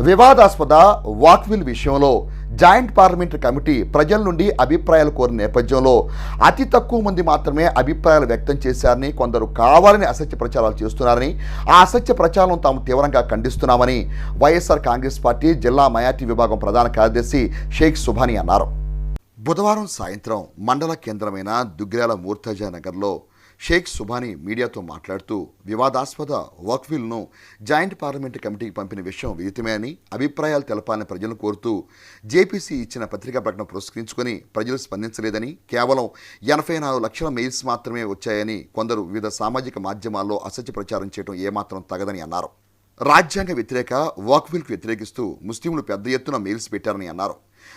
వివాదాస్పద వాక్విల్ విషయంలో joint parliamentary committee ప్రజల నుండి అభిప్రాయాలు కోరిన నేపథ్యంలో అతి తక్కువ మంది మాత్రమే అభిప్రాయాలు వ్యక్తం చేశారని కొందరు కావాలని అసత్య ప్రచారాలు చేస్తున్నారని ఆ అసత్య ప్రచారం తాము తీవ్రంగా ఖండిస్తున్నామని వైఎస్ఆర్ కాంగ్రెస్ పార్టీ జిల్లా మయాటి విభాగం ప్రధాన కార్యదర్శి షేక్ సుభాని అన్నారు. బుధవారం సాయంత్రం మండల కేంద్రమైన దుగ్గిరాల మూర్తజా నగర్లో షేక్ సుబానీ మీడియాతో మాట్లాడుతూ వివాదాస్పద వక్విల్ను జాయింట్ పార్లమెంటు కమిటీకి పంపిన విషయం విదితమే అని అభిప్రాయాలు తెలపాలని ప్రజలను కోరుతూ జేపీసీ ఇచ్చిన పత్రికా ప్రకటన పురస్కరించుకుని ప్రజలు స్పందించలేదని కేవలం ఎనభై నాలుగు లక్షల మెయిల్స్ మాత్రమే వచ్చాయని కొందరు వివిధ సామాజిక మాధ్యమాల్లో అసత్య ప్రచారం చేయడం ఏమాత్రం తగదని అన్నారు. రాజ్యాంగ వ్యతిరేక వాక్విల్కు వ్యతిరేకిస్తూ ముస్లింలు పెద్ద ఎత్తున మెయిల్స్ పెట్టారని అన్నారు.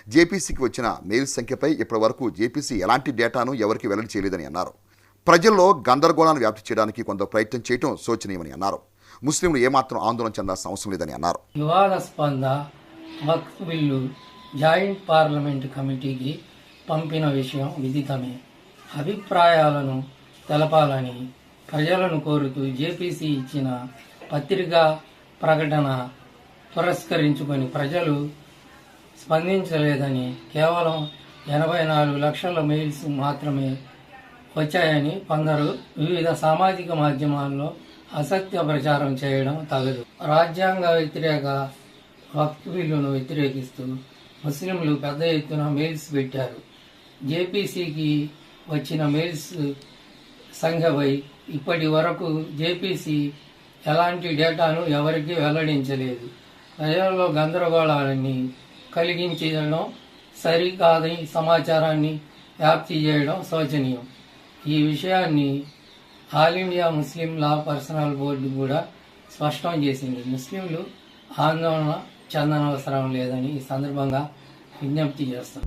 జేపీసీకి వచ్చిన మెయిల్స్ సంఖ్యపై ఇప్పటివరకు జేపీసీ ఎలాంటి డేటాను ఎవరికి వెల్లడి చేయలేదని అన్నారు. ప్రజల్లో గందరగోళాన్ని వ్యాప్తి చేయడానికి కొంత ప్రయత్నం చేయడం శోచనీయమని అన్నారు. ముస్లింలు ఏమాత్రం ఆందోళన చెందాల్సిన అవసరం లేదని అన్నారు. వివాదాస్పద స్పంద బిల్లు జాయింట్ పార్లమెంట్ కమిటీకి పంపిన విషయం విదితమే. అభిప్రాయాలను తెలపాలని ప్రజలను కోరుతూ జేపీసీ ఇచ్చిన పత్రికా ప్రకటన పురస్కరించుకొని ప్రజలు స్పందించలేదని కేవలం ఎనభై నాలుగు లక్షల మెయిల్స్ మాత్రమే వచ్చాయని కొందరు వివిధ సామాజిక మాధ్యమాల్లో అసత్య ప్రచారం చేయడం తగదు. రాజ్యాంగ వ్యతిరేక వక్ఫ్ బిల్లును వ్యతిరేకిస్తూ ముస్లింలు పెద్ద ఎత్తున మెయిల్స్ పెట్టారు. జేపీసీకి వచ్చిన మెయిల్స్ సంఖ్యపై ఇప్పటి వరకు జేపీసీ ఎలాంటి డేటాను ఎవరికీ వెల్లడించలేదు. ప్రజల్లో గందరగోళాన్ని కలిగించడం సరికాదని సమాచారాన్ని వ్యాప్తి చేయడం శోచనీయం. ఈ విషయాన్ని all India Muslim law personal board కూడా స్పష్టం చేసింది. ముస్లింలు ఆందోళన చెందనవసరం లేదని ఈ సందర్భంగా విజ్ఞప్తి చేస్తాం